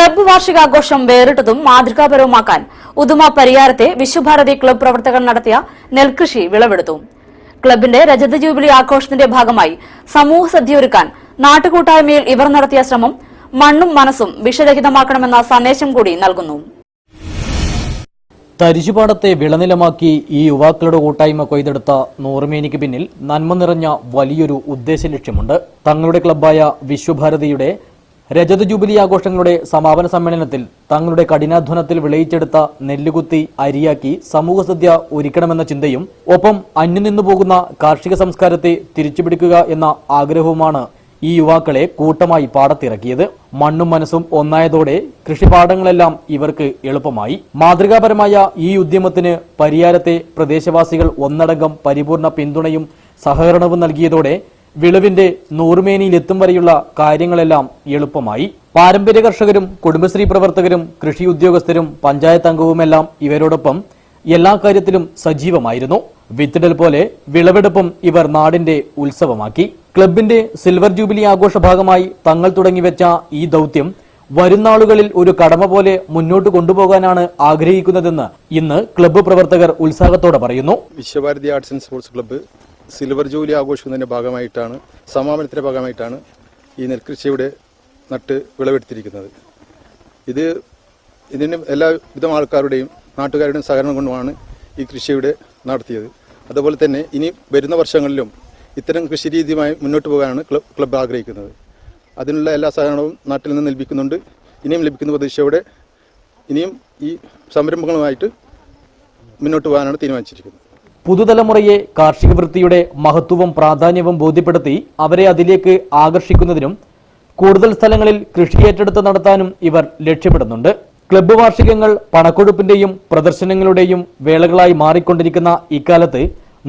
Club വാർഷികാഘോഷം വേറിട്ടതും മാതൃകാപരവുമാക്കാൻ ഉദുമ പരിയാരത്തെ വിശ്വഭാരതി ക്ലബ്ബ് പ്രവർത്തകർ നടത്തിയ നെൽകൃഷി വിളവെടുത്തു. ക്ലബിന്റെ രജത ജൂബിലി ആഘോഷത്തിന്റെ ഭാഗമായി സമൂഹ സദ്യയൊരുക്കാൻ നാട്ടുകൂട്ടായ്മയിൽ ഇവർ നടത്തിയ ശ്രമം മണ്ണും മനസ്സും വിഷരഹിതമാക്കണമെന്ന സന്ദേശം കൂടി നൽകുന്നു. തരിശുപാടത്തെ വിളനിലമാക്കി ഈ യുവാക്കളുടെ കൂട്ടായ്മ കൊയ്തെടുത്ത നൂറുമേനിക്ക് പിന്നിൽ നന്മ നിറഞ്ഞ വലിയൊരു ഉദ്ദേശ ലക്ഷ്യമുണ്ട്. തങ്ങളുടെ ക്ലബ്ബായ വിശ്വഭാരതിയുടെ രജത ജൂബിലി ആഘോഷങ്ങളുടെ സമാപന സമ്മേളനത്തിൽ തങ്ങളുടെ കഠിനാധ്വാനത്തിൽ വിളയിച്ചെടുത്ത നെല്ലുകുത്തി അരിയാക്കി സമൂഹസദ്യ ഒരുക്കണമെന്ന ചിന്തയും ഒപ്പം അന്യം നിന്നു പോകുന്ന കാർഷിക സംസ്കാരത്തെ തിരിച്ചുപിടിക്കുക എന്ന ആഗ്രഹവുമാണ് ഈ യുവാക്കളെ കൂട്ടമായി പാടത്തിറക്കിയത്. മണ്ണും മനസ്സും ഒന്നായതോടെ കൃഷിപാടങ്ങളെല്ലാം ഇവർക്ക് എളുപ്പമായി. മാതൃകാപരമായ ഈ ഉദ്യമത്തിന് പരിയാരത്തെ പ്രദേശവാസികൾ ഒന്നടങ്കം പരിപൂർണ പിന്തുണയും സഹകരണവും നൽകിയതോടെ വിളവിന്റെ നൂറുമേനിയിലെത്തും വരെയുള്ള കാര്യങ്ങളെല്ലാം എളുപ്പമായി. പാരമ്പര്യ കർഷകരും കുടുംബശ്രീ പ്രവർത്തകരും കൃഷി ഉദ്യോഗസ്ഥരും പഞ്ചായത്ത് അംഗവുമെല്ലാം ഇവരോടൊപ്പം എല്ലാ കാര്യത്തിലും സജീവമായിരുന്നു. വിത്തിടൽ പോലെ വിളവെടുപ്പും ഇവർ നാടിന്റെ ഉത്സവമാക്കി. ക്ലബിന്റെ സിൽവർ ജൂബിലി ആഘോഷ ഭാഗമായി തങ്ങൾ തുടങ്ങിവെച്ച ഈ ദൗത്യം വരുന്നാളുകളിൽ ഒരു കടമ പോലെ മുന്നോട്ട് കൊണ്ടുപോകാനാണ് ആഗ്രഹിക്കുന്നതെന്ന് ഇന്ന് ക്ലബ്ബ് പ്രവർത്തകർ ഉത്സാഹത്തോടെ പറയുന്നു. Vishwabharati arts and sports club silver jubilee ആഘോഷിക്കുന്നതിന്റെ ഭാഗമായിട്ടാണ് സമാപനത്തിന്റെ ഭാഗമായിട്ടാണ് ഈ നെൽകൃഷിയുടെ നട്ട് വിളവെടുത്തിരിക്കുന്നത്. ഇത് ഇതിന് എല്ലാവിധം ആൾക്കാരുടെയും നാട്ടുകാരുടെയും സഹകരണം കൊണ്ടുമാണ് ഈ കൃഷിയുടെ നടത്തിയത്. അതുപോലെ തന്നെ ഇനി വരുന്ന വർഷങ്ങളിലും ഇത്തരം കൃഷി രീതിയുമായി മുന്നോട്ട് പോകാനാണ് ക്ലബ് ക്ലബ്ബ് ആഗ്രഹിക്കുന്നത്. അതിനുള്ള എല്ലാ സഹകരണവും നാട്ടിൽ നിന്ന് ലഭിക്കുന്നുണ്ട്. ഇനിയും ലഭിക്കുന്ന പ്രതീക്ഷയോടെ ഇനിയും ഈ സംരംഭങ്ങളുമായിട്ട് മുന്നോട്ട് പോകാനാണ് തീരുമാനിച്ചിരിക്കുന്നത്. പുതുതലമുറയെ കാർഷിക വൃത്തിയുടെ മഹത്വവും പ്രാധാന്യവും ബോധ്യപ്പെടുത്തി അവരെ അതിലേക്ക് ആകർഷിക്കുന്നതിനും കൂടുതൽ സ്ഥലങ്ങളിൽ കൃഷി ഏറ്റെടുത്ത് നടത്താനും ഇവർ ലക്ഷ്യമിടുന്നുണ്ട്. ക്ലബ്ബ് വാർഷികങ്ങൾ പണക്കൊഴുപ്പിന്റെയും പ്രദർശനങ്ങളുടെയും വേളകളായി മാറിക്കൊണ്ടിരിക്കുന്ന ഇക്കാലത്ത്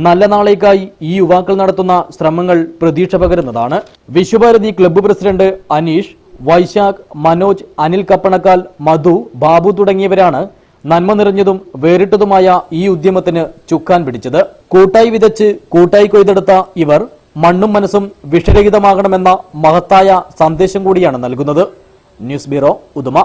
നല്ല നാളേക്കായി ഈ യുവാക്കൾ നടത്തുന്ന ശ്രമങ്ങൾ പ്രതീക്ഷ പകരുന്നതാണ്. വിശ്വഭാരതി ക്ലബ്ബ് പ്രസിഡന്റ് അനീഷ് വൈശാഖ് മനോജ് അനിൽ കപ്പണക്കാൽ മധു ബാബു തുടങ്ങിയവരാണ് നന്മ നിറഞ്ഞതും വേറിട്ടതുമായ ഈ ഉദ്യമത്തിന് ചുക്കാൻ പിടിച്ചത്. കൂട്ടായി വിതച്ച് കൂട്ടായി കൊയ്തെടുത്ത ഇവർ മണ്ണും മനസ്സും വിഷരഹിതമാകണമെന്ന മഹത്തായ സന്ദേശം കൂടിയാണ് നൽകുന്നത്. News bureau Uduma.